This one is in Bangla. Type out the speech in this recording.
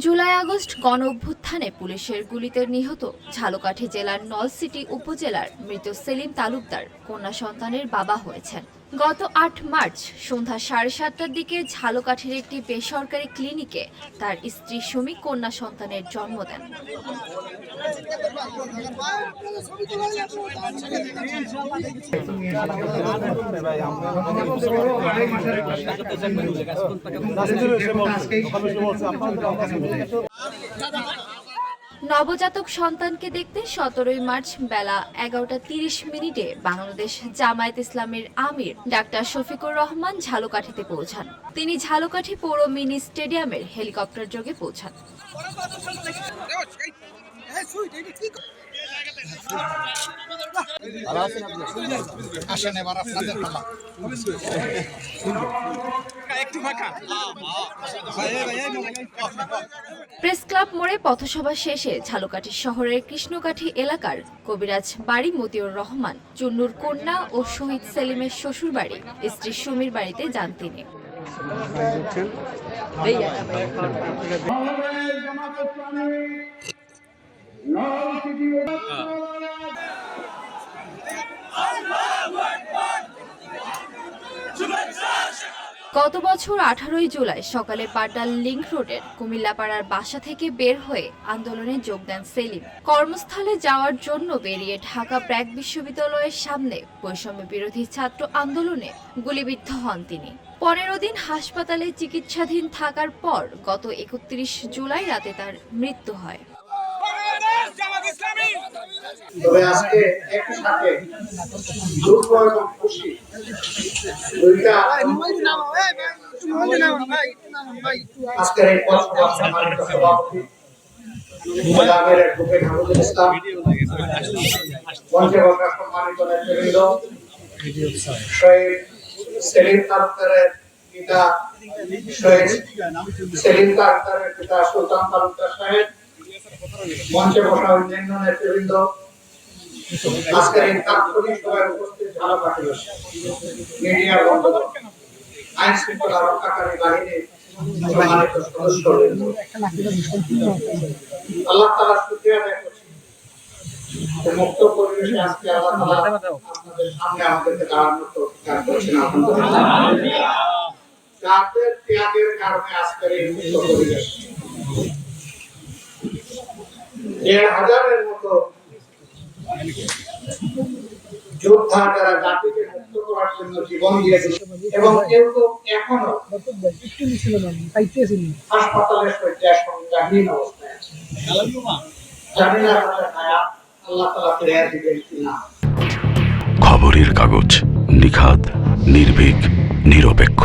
জুলাই আগস্ট গণ অভ্যুত্থানে পুলিশের গুলিতে নিহত ঝালকাঠি জেলার নলসিটি উপজেলার মৃত সেলিম তালুকদার, কন্যা সন্তানের বাবা হয়েছেন। গত আট মার্চ সন্ধ্যা সাড়ে সাতটার দিকে ঝালকাঠির একটি বেসরকারি ক্লিনিকে তার স্ত্রী সুমি কন্যা সন্তানের জন্ম দেন। নবজাতক সন্তানকে দেখতে সতেরোই মার্চ বেলা এগারোটা তিরিশ মিনিটে বাংলাদেশ জামায়াত ইসলামের আমির ডাক্তার শফিকুর রহমান ঝালকাঠিতে পৌঁছান তিনি ঝালকাঠি পৌর মিনি স্টেডিয়ামের হেলিকপ্টার যোগে পৌঁছান আসেন এবার আপনাদের প্রেস ক্লাব মোড়ে পথসভা শেষে ঝালকাঠি শহরের কৃষ্ণকাঠি এলাকার কবিরাজ বাড়ি মতিউর রহমান চুন্নুর কন্যা ও শহীদ সেলিমের শ্বশুরবাড়ি স্ত্রী সমীর বাড়িতে যান তিনি। গত বছর আঠারোই জুলাই সকালে পাড্ডার লিংক রোডের কুমিল্লাপাড়ার বাসা থেকে বের হয়ে আন্দোলনে যোগ দেন সেলিম। কর্মস্থলে যাওয়ার জন্য বেরিয়ে ঢাকা ব্র্যাক বিশ্ববিদ্যালয়ের সামনে বৈষম্য বিরোধী ছাত্র আন্দোলনে গুলিবিদ্ধ হন তিনি। পনেরো দিন হাসপাতালে চিকিৎসাধীন থাকার পর গত একত্রিশ জুলাই রাতে তার মৃত্যু হয়। তবে আজকে একই সাথে দুঃখ এবং খুশি দুইটা আজকের এই পথসভা সম্মানিত সভাপতি মুজাহির অ্যাডভোকেট হামিদুল ইসলাম মঞ্চে বসা সম্মানিত নেতৃবৃন্দ শহীদ সেলিম তালুকদারের পিতা শহীদ সেলিম তালুকদারের পিতা সুলতান তালুকদার সাহেব মঞ্চে বসা অন্যান্য নেতৃবৃন্দ আজকের এই তাৎক্ষণিক সভায় উপস্থিত ঝালকাঠিবাসী মিডিয়া বন্ধুগণ আইন শৃঙ্খলা রক্ষাকারী বাহিনীর সামনে আমাদেরকে কারণে আজকের এই মুক্ত পরিবেশ দেড় হাজারের মতো যোদ্ধা যারা জাতিকে মুক্ত করার জন্য জীবন দিয়েছিল এবং কেউ কেউ এখনও হাসপাতালে শয্যায় সংজ্ঞাহীন অবস্থায় আছে। জানি না আল্লাহ তালা ফিরে দিবেন কিনা। খবরের কাগজ নিখাত নির্ভীক, নিরপেক্ষ।